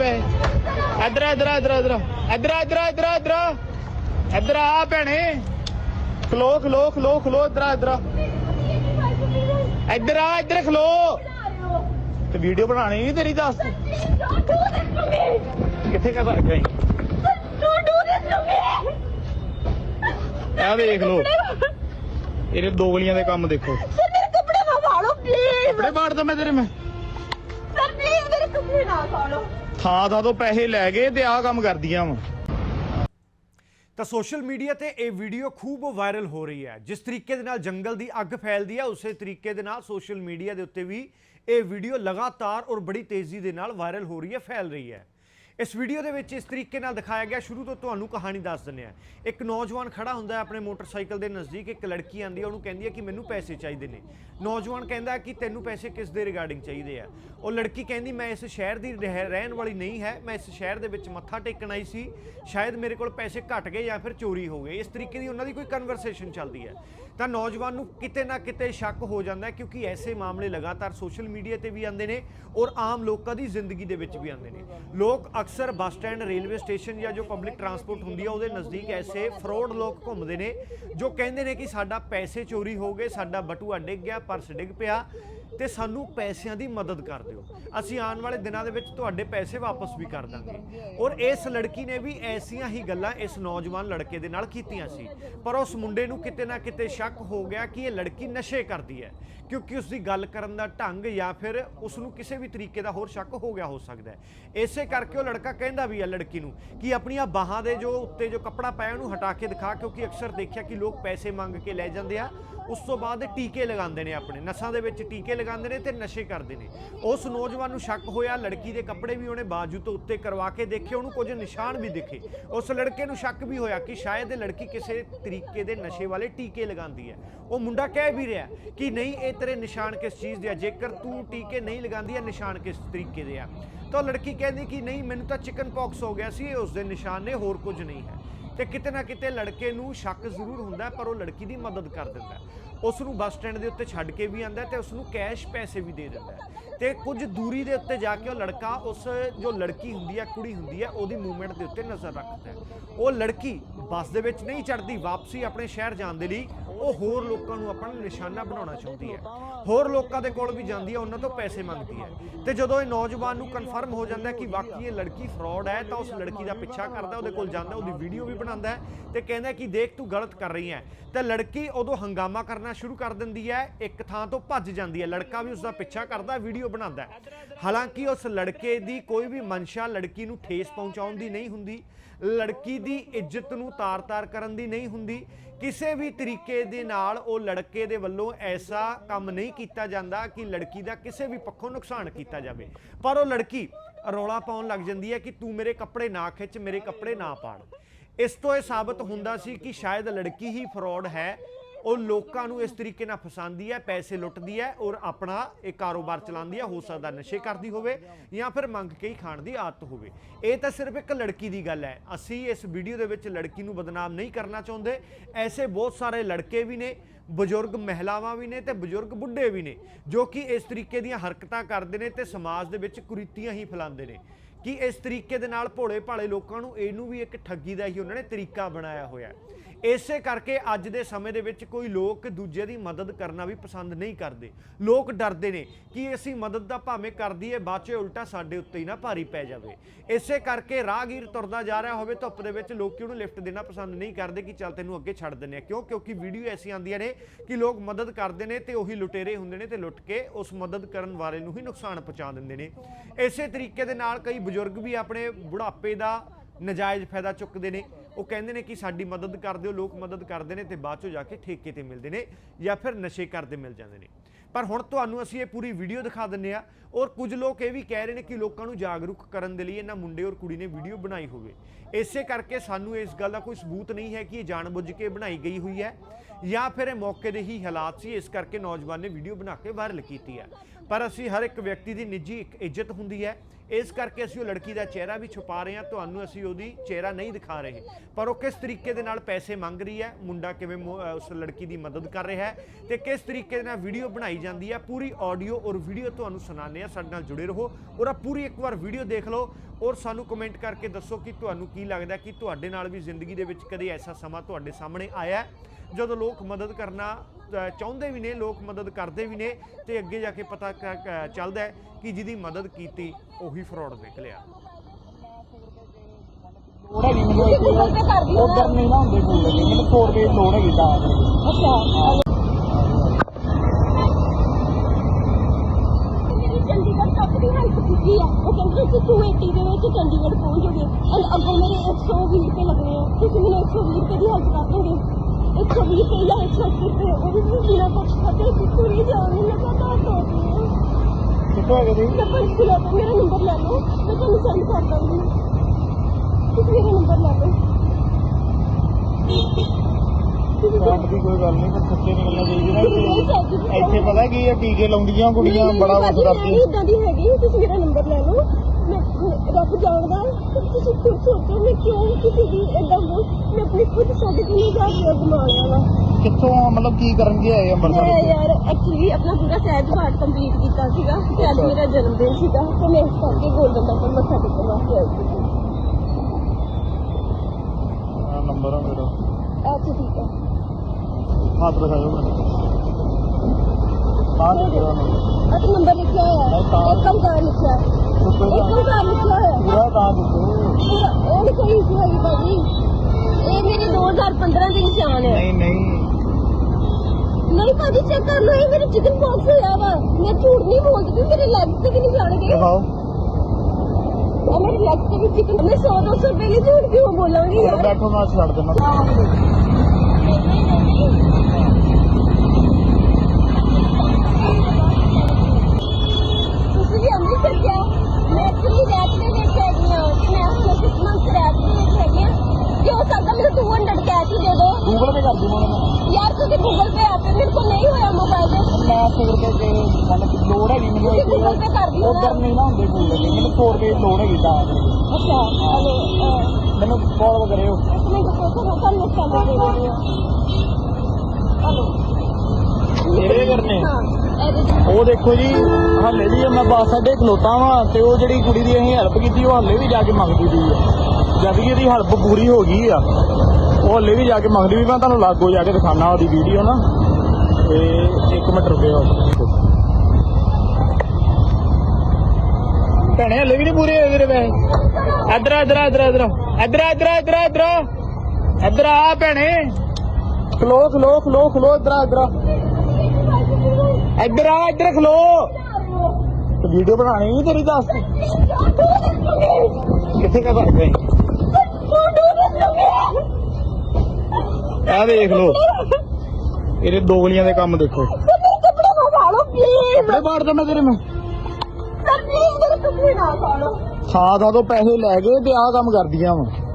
ਵੇ। ਇੱਧਰ ਇੱਧਰ ਇੱਧਰ ਇੱਧਰ ਇੱਧਰ ਇੱਧਰ ਇੱਧਰ ਇੱਧਰ ਇੱਧਰ ਆ ਭੈਣੇ। ਖਲੋ ਖਲੋ ਖਲੋ ਖਲੋ ਇੱਧਰ ਆ, ਇੱਧਰ ਆ। ਇੱਧਰ ਖਲੋ। ਤੇ ਵੀਡੀਓ ਬਣਾਣੀ ਨਹੀਂ ਤੇਰੀ ਦੱਸ। ਕਿੱਥੇ ਕਾ ਰੱਖ ਗਈ ਆ ਦੇਖ ਲੋ ਇਹਦੇ ਦੋਗਲੀਆਂ ਦੇ ਕੰਮ ਦੇਖੋ। ਕੱਪੜੇ ਨਾ ਪਲੀਜ਼ ਕੱਪੜੇ ਬਾੜਦਾ ਮੈਂ ਤੇਰੇ ਮੈਂ। ਸਰ ਪਲੀਜ਼ ਮੇਰੇ ਕੱਪੜੇ ਨਾ ਫਾੜੋ ਥਾਂ ਥਾਂ ਤੋਂ ਪੈਸੇ ਲੈ ਗਏ ਤੇ ਆਹ ਕੰਮ ਕਰਦੀਆਂ ਵਾ। ਤਾਂ ਸੋਸ਼ਲ ਮੀਡੀਆ ਤੇ ਇਹ ਵੀਡੀਓ ਖੂਬ ਵਾਇਰਲ ਹੋ ਰਹੀ ਹੈ। ਜਿਸ ਤਰੀਕੇ ਦੇ ਨਾਲ ਜੰਗਲ ਦੀ ਅੱਗ ਫੈਲਦੀ ਹੈ, ਉਸੇ ਤਰੀਕੇ ਦੇ ਨਾਲ ਸੋਸ਼ਲ ਮੀਡੀਆ ਦੇ ਉੱਤੇ ਵੀ ਇਹ ਵੀਡੀਓ ਲਗਾਤਾਰ ਔਰ ਬੜੀ ਤੇਜ਼ੀ ਦੇ ਨਾਲ ਵਾਇਰਲ ਹੋ ਰਹੀ ਹੈ, ਫੈਲ ਰਹੀ ਹੈ। ਇਸ ਵੀਡੀਓ ਦੇ ਵਿੱਚ ਇਸ ਤਰੀਕੇ ਨਾਲ ਦਿਖਾਇਆ ਗਿਆ। ਸ਼ੁਰੂ ਤੋਂ ਤੁਹਾਨੂੰ ਕਹਾਣੀ ਦੱਸ ਦਿੰਦੇ ਆ ਇੱਕ ਨੌਜਵਾਨ ਖੜਾ ਹੁੰਦਾ ਹੈ ਆਪਣੇ ਮੋਟਰਸਾਈਕਲ ਦੇ ਨਜ਼ਦੀਕ। ਇੱਕ ਲੜਕੀ ਆਂਦੀ ਹੈ, ਉਹਨੂੰ ਕਹਿੰਦੀ ਹੈ ਕਿ ਮੈਨੂੰ ਪੈਸੇ ਚਾਹੀਦੇ ਨੇ। ਨੌਜਵਾਨ ਕਹਿੰਦਾ ਕਿ ਤੈਨੂੰ ਪੈਸੇ ਕਿਸ ਦੇ ਰਿਗਾਰਡਿੰਗ ਚਾਹੀਦੇ ਆ? ਉਹ ਲੜਕੀ ਕਹਿੰਦੀ, ਮੈਂ ਇਸ ਸ਼ਹਿਰ ਦੀ ਰਹਿ- ਰਹਿਣ ਵਾਲੀ ਨਹੀਂ ਹੈ। ਮੈਂ ਇਸ ਸ਼ਹਿਰ ਦੇ ਵਿੱਚ ਮੱਥਾ ਟੇਕਣ ਆਈ ਸੀ। ਸ਼ਾਇਦ ਮੇਰੇ ਕੋਲ ਪੈਸੇ ਘਟ ਗਏ ਜਾਂ ਫਿਰ ਚੋਰੀ ਹੋ ਗਏ। ਇਸ ਤਰੀਕੇ ਦੀ ਉਹਨਾਂ ਦੀ ਕੋਈ ਕਨਵਰਸੇਸ਼ਨ ਚੱਲਦੀ ਹੈ। ਤਾਂ ਨੌਜਵਾਨ ਨੂੰ ਕਿਤੇ ਨਾ ਕਿਤੇ ਸ਼ੱਕ ਹੋ ਜਾਂਦਾ ਹੈ ਕਿਉਂਕਿ ਐਸੇ ਮਾਮਲੇ ਲਗਾਤਾਰ ਸੋਸ਼ਲ ਮੀਡੀਆ ਤੇ ਵੀ ਆਉਂਦੇ ਨੇ ਔਰ ਆਮ ਲੋਕਾਂ ਦੀ ਜ਼ਿੰਦਗੀ ਦੇ ਵਿੱਚ ਵੀ ਆਉਂਦੇ ਨੇ। ਲੋਕ ਅਕਸਰ ਬੱਸ ਸਟੈਂਡ, ਰੇਲਵੇ ਸਟੇਸ਼ਨ ਜਾਂ ਜੋ ਪਬਲਿਕ ਟਰਾਂਸਪੋਰਟ ਹੁੰਦੀ ਆ, ਉਹਦੇ ਨਜ਼ਦੀਕ ਐਸੇ ਫਰੋਡ ਲੋਕ ਘੁੰਮਦੇ ਨੇ ਜੋ ਕਹਿੰਦੇ ਨੇ ਕਿ ਸਾਡਾ ਪੈਸੇ ਚੋਰੀ ਹੋ ਗਏ, ਸਾਡਾ ਬਟੂਆ ਡਿੱਗ ਗਿਆ, ਪਰਸ ਡਿੱਗ ਪਿਆ। ਤੇ ਸਾਨੂੰ ਪੈਸਿਆਂ ਦੀ ਮਦਦ ਕਰ ਦਿਓ। ਅਸੀਂ ਆਉਣ ਵਾਲੇ ਦਿਨਾਂ ਦੇ ਵਿੱਚ ਤੁਹਾਡੇ ਪੈਸੇ ਵਾਪਸ ਵੀ ਕਰ ਦਾਂਗੇ। ਔਰ ਇਸ ਲੜਕੀ ਨੇ ਵੀ ਐਸੀਆਂ ਹੀ ਗੱਲਾਂ ਇਸ ਨੌਜਵਾਨ ਲੜਕੇ ਦੇ ਨਾਲ ਕੀਤੀਆਂ ਸੀ। ਪਰ ਉਸ ਮੁੰਡੇ ਨੂੰ ਕਿਤੇ ਨਾ ਕਿਤੇ ਸ਼ੱਕ ਹੋ ਗਿਆ ਕਿ ਇਹ ਲੜਕੀ ਨਸ਼ੇ ਕਰਦੀ ਹੈ। ਕਿਉਂਕਿ ਉਸ ਦੀ ਗੱਲ ਕਰਨ ਦਾ ਢੰਗ ਜਾਂ ਫਿਰ ਉਸ ਨੂੰ ਕਿਸੇ ਵੀ ਤਰੀਕੇ ਦਾ ਹੋਰ ਸ਼ੱਕ ਹੋ ਗਿਆ ਹੋ ਸਕਦਾ ਹੈ। ਇਸੇ ਕਰਕੇ ਉਹ ਲੜਕਾ ਕਹਿੰਦਾ ਵੀ ਹੈ ਲੜਕੀ ਨੂੰ ਕਿ ਆਪਣੀਆਂ ਬਾਹਾਂ ਦੇ ਜੋ ਉੱਤੇ ਜੋ ਕੱਪੜਾ ਪਾਇਆ ਉਹਨੂੰ ਹਟਾ ਕੇ ਦਿਖਾ, ਕਿਉਂਕਿ ਅਕਸਰ ਦੇਖਿਆ ਕਿ ਲੋਕ ਪੈਸੇ ਮੰਗ ਕੇ ਲੈ ਜਾਂਦੇ ਆ। ਉਸ ਤੋਂ ਬਾਅਦ ਟੀਕੇ ਲਗਾਉਂਦੇ ਨੇ ਆਪਣੇ। ਨਸਾਂ ਦੇ ਵਿੱਚ ਟੀਕੇ ਲਗਾਉਂਦੇ ਨੇ ਤੇ ਨਸ਼ੇ ਕਰਦੇ ਨੇ। ਉਸ ਨੌਜਵਾਨ ਨੂੰ ਸ਼ੱਕ ਹੋਇਆ, ਲੜਕੀ ਦੇ ਕੱਪੜੇ ਵੀ ਉਹਨੇ ਬਾਜੂ ਤੋਂ ਉੱਤੇ ਕਰਵਾ ਕੇ ਦੇਖੇ, ਉਹਨੂੰ ਕੁਝ ਨਿਸ਼ਾਨ ਵੀ ਦਿਖੇ। ਉਸ ਲੜਕੇ ਨੂੰ ਸ਼ੱਕ ਵੀ ਹੋਇਆ ਕਿ ਸ਼ਾਇਦ ਇਹ ਲੜਕੀ ਕਿਸੇ ਤਰੀਕੇ ਦੇ ਨਸ਼ੇ ਵਾਲੇ ਟੀਕੇ ਲਗਾਉਂਦੀ ਹੈ। ਉਹ ਮੁੰਡਾ ਕਹਿ ਵੀ ਰਿਹਾ ਕਿ ਨਹੀਂ, ਇਹ ਤੇਰੇ ਨਿਸ਼ਾਨ ਕਿਸ ਚੀਜ਼ ਦੇ ਆ? ਜੇਕਰ ਤੂੰ ਟੀਕੇ ਨਹੀਂ ਲਗਾਉਂਦੀ ਹੈ ਨਿਸ਼ਾਨ ਕਿਸ ਤਰੀਕੇ ਦੇ ਆ? ਤਾਂ ਉਹ ਲੜਕੀ ਕਹਿੰਦੀ ਕਿ ਨਹੀਂ, ਮੈਨੂੰ ਤਾਂ ਚਿਕਨ ਪੌਕਸ ਹੋ ਗਿਆ ਸੀ, ਇਹ ਉਸ ਦੇ ਨਿਸ਼ਾਨ ਨੇ, ਹੋਰ ਕੁਝ ਨਹੀਂ ਹੈ। ਤੇ ਕਿਤੇ ਨਾ ਕਿਤੇ ਲੜਕੇ ਨੂੰ ਸ਼ੱਕ ਜ਼ਰੂਰ ਹੁੰਦਾ ਪਰ ਉਹ ਲੜਕੀ ਦੀ ਮਦਦ ਕਰ ਦਿੰਦਾ ਉਸ ਨੂੰ ਬੱਸ ਸਟੈਂਡ ਦੇ ਉੱਤੇ ਛੱਡ ਕੇ ਵੀ ਆਂਦਾ ਤੇ ਉਸ ਨੂੰ ਕੈਸ਼ ਪੈਸੇ ਵੀ ਦੇ ਦਿੰਦਾ ਹੈ। ਤੇ ਕੁਝ ਦੂਰੀ ਦੇ ਉੱਤੇ ਜਾ ਕੇ ਉਹ ਲੜਕਾ, ਉਸ ਜੋ ਲੜਕੀ ਹੁੰਦੀ ਹੈ, ਕੁੜੀ ਹੁੰਦੀ ਹੈ, ਉਹਦੀ ਮੂਵਮੈਂਟ ਦੇ ਉੱਤੇ ਨਜ਼ਰ ਰੱਖਦਾ ਉਹ ਲੜਕੀ ਬੱਸ ਦੇ ਵਿੱਚ ਨਹੀਂ ਚੜਦੀ ਵਾਪਸੀ ਆਪਣੇ ਸ਼ਹਿਰ ਜਾਣ ਦੇ ਲਈ ਉਹ ਹੋਰ ਲੋਕਾਂ ਨੂੰ ਆਪਣਾ ਨਿਸ਼ਾਨਾ ਬਣਾਉਣਾ ਚਾਹੁੰਦੀ ਹੈ। ਹੋਰ ਲੋਕਾਂ ਦੇ ਕੋਲ ਵੀ ਜਾਂਦੀ ਹੈ, ਉਹਨਾਂ ਤੋਂ ਪੈਸੇ ਮੰਗਦੀ ਹੈ। ਤੇ ਜਦੋਂ ਇਹ ਨੌਜਵਾਨ ਨੂੰ ਕਨਫਰਮ ਹੋ ਜਾਂਦਾ ਕਿ ਵਾਕਈ ਇਹ ਲੜਕੀ ਫਰਾਡ ਹੈ, ਤਾਂ ਉਸ ਲੜਕੀ ਦਾ ਪਿੱਛਾ ਕਰਦਾ ਉਹਦੇ ਕੋਲ ਜਾਂਦਾ ਉਹਦੀ ਵੀਡੀਓ ਵੀ ਬਣਾਉਂਦਾ ਹੈ ਤੇ ਕਹਿੰਦਾ ਕਿ ਦੇਖ ਤੂੰ ਗਲਤ ਕਰ ਰਹੀ ਹੈ। ਤਾਂ ਲੜਕੀ ਉਦੋਂ ਹੰਗਾਮਾ ਕਰਨਾ ਸ਼ੁਰੂ ਕਰ ਦਿੰਦੀ ਹੈ, ਇੱਕ ਥਾਂ ਤੋਂ ਭੱਜ ਜਾਂਦੀ ਹੈ। ਲੜਕਾ ਵੀ ਉਸ ਦਾ ਪਿੱਛਾ ਕਰਦਾ ਵੀਡੀਓ ਬਣਾਉਂਦਾ ਹਾਲਾਂਕਿ ਉਸ ਲੜਕੇ ਦੀ ਕੋਈ ਵੀ ਮਨਸ਼ਾ ਲੜਕੀ ਨੂੰ ਠੇਸ ਪਹੁੰਚਾਉਣ ਦੀ ਨਹੀਂ ਹੁੰਦੀ। ਲੜਕੀ ਦੀ ਇੱਜ਼ਤ ਨੂੰ ਤਾਰ-ਤਾਰ ਕਰਨ ਦੀ ਨਹੀਂ ਹੁੰਦੀ। ਕਿਸੇ ਵੀ ਤਰੀਕੇ ਦੇ ਨਾਲ ਉਹ ਲੜਕੇ ਦੇ ਵੱਲੋਂ ਐਸਾ ਕੰਮ ਨਹੀਂ ਕੀਤਾ ਜਾਂਦਾ ਕਿ ਲੜਕੀ ਦਾ ਕਿਸੇ ਵੀ ਪੱਖੋਂ ਨੁਕਸਾਨ ਕੀਤਾ ਜਾਵੇ। ਪਰ ਉਹ ਲੜਕੀ ਰੌਲਾ ਪਾਉਣ ਲੱਗ ਜਾਂਦੀ ਹੈ ਕਿ ਤੂੰ ਮੇਰੇ ਕੱਪੜੇ ਨਾ ਖਿੱਚ, ਮੇਰੇ ਕੱਪੜੇ ਨਾ ਪਾੜ। ਇਸ ਤੋਂ ਇਹ ਸਾਬਤ ਹੁੰਦਾ ਸੀ ਕਿ ਸ਼ਾਇਦ ਲੜਕੀ ਹੀ ਫਰਾਡ ਹੈ। ਉਹ ਲੋਕਾਂ ਨੂੰ ਇਸ ਤਰੀਕੇ ਨਾਲ ਫਸਾਉਂਦੀ ਹੈ, ਪੈਸੇ ਲੁੱਟਦੀ ਹੈ ਔਰ ਆਪਣਾ ਇਹ ਕਾਰੋਬਾਰ ਚਲਾਉਂਦੀ ਹੈ, ਹੋ ਸਕਦਾ ਨਸ਼ੇ ਕਰਦੀ ਹੋਵੇ ਜਾਂ ਫਿਰ ਮੰਗ ਕੇ ਹੀ ਖਾਣ ਦੀ ਆਦਤ ਹੋਵੇ। ਇਹ ਤਾਂ ਸਿਰਫ ਇੱਕ ਲੜਕੀ ਦੀ ਗੱਲ ਹੈ। ਅਸੀਂ ਇਸ ਵੀਡੀਓ ਦੇ ਵਿੱਚ ਲੜਕੀ ਨੂੰ ਬਦਨਾਮ ਨਹੀਂ ਕਰਨਾ ਚਾਹੁੰਦੇ। ਐਸੇ ਬਹੁਤ ਸਾਰੇ ਲੜਕੇ ਵੀ ਨੇ, ਬਜ਼ੁਰਗ ਮਹਿਲਾਵਾਂ ਵੀ ਨੇ ਤੇ ਬਜ਼ੁਰਗ ਬੁੱਢੇ ਵੀ ਨੇ, ਜੋ ਕਿ ਇਸ ਤਰੀਕੇ ਦੀਆਂ ਹਰਕਤਾਂ ਕਰਦੇ ਨੇ ਤੇ ਸਮਾਜ ਦੇ ਵਿੱਚ ਕੁਰੀਤੀਆਂ ਹੀ ਫੈਲਾਉਂਦੇ ਨੇ। ਕਿ ਇਸ ਤਰੀਕੇ ਦੇ ਨਾਲ ਭੋਲੇ ਭਾਲੇ ਲੋਕਾਂ ਨੂੰ ਇਹਨੂੰ ਵੀ ਇੱਕ ਠੱਗੀ ਦਾ ਹੀ ਉਹਨਾਂ ਨੇ ਤਰੀਕਾ ਬਣਾਇਆ ਹੋਇਆ ਇਸੇ ਕਰਕੇ ਅੱਜ ਦੇ ਸਮੇਂ ਦੇ ਵਿੱਚ ਕੋਈ ਲੋਕ ਦੂਜੇ ਦੀ ਮਦਦ ਕਰਨਾ ਵੀ ਪਸੰਦ ਨਹੀਂ ਕਰਦੇ। ਲੋਕ ਡਰਦੇ ਨੇ ਕਿ ਅਸੀਂ ਮਦਦ ਦਾ ਭਾਵੇਂ ਕਰ ਦਈਏ, ਬਾਅਦ 'ਚ ਉਲਟਾ ਸਾਡੇ ਉੱਤੇ ਹੀ ਨਾ ਭਾਰੀ ਪੈ ਜਾਵੇ। ਇਸੇ ਕਰਕੇ ਰਾਹਗੀਰ ਤੁਰਦਾ ਜਾ ਰਿਹਾ ਹੋਵੇ ਧੁੱਪ ਦੇ ਵਿੱਚ, ਲੋਕੀ ਉਹਨੂੰ ਲਿਫਟ ਦੇਣਾ ਪਸੰਦ ਨਹੀਂ ਕਰਦੇ ਕਿ ਚੱਲ ਤੈਨੂੰ ਅੱਗੇ ਛੱਡ ਦਿੰਦੇ ਆ ਕਿਉਂ? ਕਿਉਂਕਿ ਵੀਡੀਓ ਐਸੀ ਆਉਂਦੀਆਂ ਨੇ ਕਿ ਲੋਕ ਮਦਦ ਕਰਦੇ ਨੇ ਤੇ ਉਹੀ ਲੁਟੇਰੇ ਹੁੰਦੇ ਨੇ ਤੇ ਲੁੱਟ ਕੇ ਉਸ ਮਦਦ ਕਰਨ ਵਾਲੇ ਨੂੰ ਹੀ ਨੁਕਸਾਨ ਪਹੁੰਚਾ ਦਿੰਦੇ ਨੇ। ਇਸੇ ਤਰੀਕੇ ਦੇ ਨਾਲ ਕਈ ਬਜ਼ੁਰਗ ਵੀ ਆਪਣੇ ਬੁਢਾਪੇ ਦਾ ਨਜਾਇਜ਼ ਫਾਇਦਾ ਚੁੱਕਦੇ ਨੇ। ਉਹ ਕਹਿੰਦੇ ਨੇ ਕਿ ਸਾਡੀ ਮਦਦ ਕਰ ਦਿਓ ਲੋਕ ਮਦਦ ਕਰਦੇ ਨੇ ਤੇ ਬਾਅਦ ਚੋਂ ਜਾ ਕੇ ਠੇਕੇ ਤੇ ਮਿਲਦੇ ਨੇ ਜਾਂ ਫਿਰ ਨਸ਼ੇ ਕਰਦੇ ਮਿਲ ਜਾਂਦੇ ਨੇ। ਪਰ ਹੁਣ ਤੁਹਾਨੂੰ ਅਸੀਂ ਇਹ ਪੂਰੀ ਵੀਡੀਓ ਦਿਖਾ ਦਿੰਨੇ ਆ ਔਰ ਕੁਝ ਲੋਕ ਇਹ ਵੀ ਕਹਿ ਰਹੇ ਨੇ ਕਿ ਲੋਕਾਂ ਨੂੰ ਜਾਗਰੂਕ ਕਰਨ ਦੇ ਲਈ ਇਹਨਾਂ ਮੁੰਡੇ ਔਰ ਕੁੜੀ ਨੇ ਵੀਡੀਓ ਬਣਾਈ ਹੋਵੇ। ਇਸੇ ਕਰਕੇ ਸਾਨੂੰ ਇਸ ਗੱਲ ਦਾ ਕੋਈ ਸਬੂਤ ਨਹੀਂ ਹੈ ਕਿ ਇਹ ਜਾਣਬੁੱਝ ਕੇ ਬਣਾਈ ਗਈ ਹੋਈ ਹੈ ਜਾਂ ਫਿਰ ਇਹ ਮੌਕੇ ਦੇ ਹੀ ਹਾਲਾਤ ਸੀ, ਇਸ ਕਰਕੇ ਨੌਜਵਾਨ ਨੇ ਵੀਡੀਓ ਬਣਾ ਕੇ ਵਾਇਰਲ ਕੀਤੀ ਹੈ। ਪਰ ਅਸੀਂ ਹਰ ਇੱਕ ਵਿਅਕਤੀ ਦੀ ਨਿੱਜੀ ਇੱਕ ਇੱਜ਼ਤ ਹੁੰਦੀ ਹੈ। ਇਸ ਕਰਕੇ ਅਸੀਂ ਉਹ ਲੜਕੀ ਦਾ ਚਿਹਰਾ ਵੀ ਛੁਪਾ ਰਹੇ ਹਾਂ, ਤੁਹਾਨੂੰ ਅਸੀਂ ਉਹਦੀ ਚਿਹਰਾ ਨਹੀਂ ਦਿਖਾ ਰਹੇ। ਪਰ ਉਹ ਕਿਸ ਤਰੀਕੇ ਦੇ ਨਾਲ ਪੈਸੇ ਮੰਗ ਰਹੀ ਹੈ, ਮੁੰਡਾ ਕਿਵੇਂ ਉਸ ਲੜਕੀ ਦੀ ਮਦਦ ਕਰ ਰਿਹਾ ਹੈ ਤੇ ਕਿਸ ਤਰੀਕੇ ਦੇ ਨਾਲ ਵੀਡੀਓ ਬਣਾਈ ਜਾਂਦੀ ਹੈ। ਪੂਰੀ ਆਡੀਓ ਔਰ ਵੀਡੀਓ ਤੁਹਾਨੂੰ ਸੁਣਾਉਂਦੇ ਆ ਸਾਡੇ ਨਾਲ ਜੁੜੇ ਰਹੋ ਔਰ ਆ ਪੂਰੀ ਇੱਕ ਵਾਰ ਵੀਡੀਓ ਦੇਖ ਲਓ ਔਰ ਸਾਨੂੰ ਕਮੈਂਟ ਕਰਕੇ ਦੱਸੋ ਕਿ ਤੁਹਾਨੂੰ ਕੀ ਲੱਗਦਾ ਕਿ ਤੁਹਾਡੇ ਨਾਲ ਵੀ ਜ਼ਿੰਦਗੀ ਦੇ ਵਿੱਚ ਕਦੇ ਐਸਾ ਸਮਾਂ ਤੁਹਾਡੇ ਸਾਹਮਣੇ ਆਇਆ ਜਦੋਂ ਲੋਕ ਮਦਦ ਕਰਨਾ ਚਾਹੁੰਦੇ ਵੀ ਨੇ ਲੋਕ ਮਦਦ ਕਰਦੇ ਵੀ ਨੇ ਤੇ ਅੱਗੇ ਜਾ ਕੇ ਪਤਾ ਚੱਲਦਾ ਹੈ ਕਿ ਜਿਹਦੀ ਮਦਦ ਕੀਤੀ ਉਹੀ ਫਰਾਡ ਨਿਕਲਿਆ। ਲੋੜ ਹੈਗੀ ਮੈਨੂੰ ਉਧਰ ਨਹੀਂ ਨਾ ਹੁੰਦੇ ਕੋਲ ਮੈਨੂੰ 100 ਰੁਪਏ ਦੀ ਲੋੜ ਹੈਗੀ ਤਾਂ। ਅੱਛਾ। भी है वो कहते हैं तू एक टीवी में चंडीगढ़ पहुंचोगे एंड अगर मेरे एक सौ बीस रुपये लगने हैं तो तुम एक सौ बीस रुपये की हेल्प कर दोगे एक सौ बीस रुपये या एक सौ अस्सी रुपये वो भी बिना कुछ खाते कुछ नहीं जाओगे मैं पता तो कितना है डबल किलो तो मेरा नंबर ले लो मैं तुम सेंड कर दूंगी तुम मेरा नंबर ले लो ਫਰੈਂਡ ਦੀ ਕੋਈ ਗੱਲ ਨਹੀਂ ਪਰ ਸੱਚੇ ਨਿਕਲਣਾ ਚਾਹੀਦਾ ਨਾ। ਇੱਥੇ। ਇੱਥੇ ਪਤਾ ਕੀ ਹੈ ਟੀਕੇ ਲਾਉਂਦੀਆਂ ਕੁੜੀਆਂ ਬੜਾ ਕੁਛ ਨਹੀਂ ਕਰਦੀਆਂ ਇਦਾਂ ਦੀ ਹੈਗੀ ਤੁਸੀਂ ਮੇਰਾ ਨੰਬਰ ਲੈ ਲਓ। ਮੈਂ ਰੱਬ ਜਾਣਦਾ ਤੁਸੀਂ ਖੁਦ ਸੋਚੋ ਮੈਂ ਕਿਉਂ ਕਿਸੇ ਦੀ ਇਦਾਂ ਹੋ ਮੈਂ ਆਪਣੀ ਖੁਦ ਸਾਡੇ ਦੀ ਨਹੀਂ ਜਾ ਰਿਹਾ ਕਮਾਇਆ ਵਾ ਕਿੱਥੋਂ ਮਤਲਬ ਕੀ ਕਰਨ ਆਏ ਅੰਮ੍ਰਿਤਸਰ ਮੈਂ ਤੋਂ? ਯਾਰ ਐਕਚੁਅਲੀ ਆਪਣਾ ਪੂਰਾ ਸਹਿਜ ਪਾਠ ਕੰਪਲੀਟ ਕੀਤਾ ਸੀਗਾ ਤੇ ਅੱਜ ਮੇਰਾ ਜਨਮ ਦਿਨ ਸੀਗਾ ਤੇ ਮੈਂ ਇਸ ਕਰਕੇ ਗੋਲਡਨ ਟੈਂਪਲ ਮੱਥਾ ਟੇਕਣ ਵਾਸਤੇ ਆਈ ਸੀ। ਨੰਬਰ ਆ ਮੇਰਾ। ਅੱਛਾ ਠੀਕ ਹੈ। ਹੱਥ ਦਿਖਾਓ ਮੈਨੂੰ। ਹਾਂ ਤੇ ਮੇਰਾ ਨੰਬਰ ਅੱਛਾ ਨੰਬਰ ਲਿਖਿਆ ਹੋਇਆ। ਹੈ ਇੱਕ ਓਂਕਾਰ ਲਿਖਿਆ। ਹੈ ਉੱਪਰ ਇੱਕ ਦਾ ਲਿਖਿਆ ਹੋਇਆ। ਹੈ ਪੂਰਾ ਤਾਂ ਪੂਰਾ ਉਹ ਨੀ ਕੋਈ ਇਸ਼ੂ ਹੈਗੀ ਭਾਜੀ। ਇਹ ਮੇਰੇ 2015 ਦੇ ਨਿਸ਼ਾਨ ਹੈ। ਨਹੀਂ ਨਹੀਂ। ਨਹੀਂ ਭਾਜੀ ਚੈੱਕ ਕਰ ਲਓ। ਇਹ ਮੇਰੇ ਚਿਕਨ ਬਾਕਸ ਹੋਇਆ ਵਾ। ਮੈਂ ਝੂਠ ਨਹੀਂ ਬੋਲਦੀ। ਪਈ, ਮੇਰੇ ਲੈਗ ਤੇ ਵੀ ਨਹੀਂ ਜਾਣਗੇ। ਦਿਖਾਓ। ਉਹ ਮੇਰੇ ਲੈਗ ਤੇ ਵੀ ਚਿਕਨ ਮੈਂ 100 200 ਰੁਪਏ ਲਈ ਝੂਠ ਕਿਉਂ ਬੋਲਾਂਗੀ ਯਾਰ? ਬੈਠੋ ਮੈਂ ਛੱਡ ਦਿੰਦਾ। 没没没没，你手没声调，100 ਰੁਪਏ ਦੇ ਮਤਲਬ ਕਿ ਲੋੜ ਹੈਗੀ ਮੈਨੂੰ ਤੁਸੀਂ ਗੂਗਲ ਪੇ ਕਰ ਦਿਓ ਉਧਰ ਨਹੀਂ ਨਾ ਹੁੰਦੇ ਕੋਲ ਮੈਨੂੰ 100 ਰੁਪਏ ਦੀ ਲੋੜ ਹੈਗੀ ਤਾਂ। ਅੱਛਾ ਹਲੋ ਮੈਨੂੰ ਕਾਲ ਕਰਿਓ ਮੈਂ ਤੁਹਾਨੂੰ ਸਕੈਨਰ ਦੇ ਦਿੰਦੀ ਹਾਂ ਹਲੋ। ਇਹਦੇ ਕਰਨੇ? ਹਾਂ ਇਹਦੇ ਚ ਉਹ ਦੇਖੋ ਜੀ ਹੱਲੇ ਵੀ ਮੈਂ ਬੱਸ ਅੱਡੇ ਖਲੋਤਾ ਵਾਂ ਤੇ ਉਹ ਜਿਹੜੀ ਕੁੜੀ ਦੀ ਅਸੀਂ ਹੈਲਪ ਕੀਤੀ ਉਹ ਹੱਲੇ ਵੀ ਜਾ ਕੇ ਮੰਗਦੀ ਪਈ ਆ। ਜਦ ਕਿ ਇਹਦੀ ਹੈਲਪ ਪੂਰੀ ਹੋ ਗਈ ਆ ਉਹ ਹੱਲੇ ਵੀ ਜਾ ਕੇ ਮੰਗਦੀ ਵੀ ਮੈਂ ਤੁਹਾਨੂੰ ਲਾਗੋ ਜਾ ਕੇ ਦਿਖਾਣਾ ਉਹਦੀ ਵੀਡੀਓ ਨਾ। ਤੇ ਇੱਕ ਮਿੰਟ ਰੁਕਿਓ ਭੈਣੇ, ਹੱਲੇ ਵੀ ਨਹੀਂ ਪੂਰੇ ਹੋਏ ਤੇਰੇ ਪੈਸੇ। ਇਧਰ ਇਧਰ ਇਧਰ ਇਧਰ ਇਧਰ ਇਧਰ ਇਧਰ ਇਧਰ ਇਧਰ ਆ ਭੈਣੇ। ਖਲੋ ਖਲੋ ਖਲੋ ਖਲੋ, ਇਧਰ ਇਧਰ ਇਧਰ ਆ, ਇਧਰ ਖਲੋ। ਵੀਡੀਓ ਬਣਾਣੀ ਨਹੀਂ ਤੇਰੀ ਦੱਸ। ਕਿੱਥੇ ਕਾ ਭੱਜ ਗਏ ਇਹ ਦੇਖ ਲੋ ਇਹਦੇ ਦੋਗਲੀਆਂ ਦੇ ਕੰਮ ਦੇਖੋ। मेरे कपड़े ਕੱਪੜੇ ਬਾੜ ਮੈਂ ਤੇਰੇ ਮੈਂ सर प्लीज ਸਾਦਾ ਤੋਂ ਪੈਸੇ ਲੈ ਗਏ ਤੇ ਆਹ ਕੰਮ ਕਰਦੀਆਂ ਵਾ।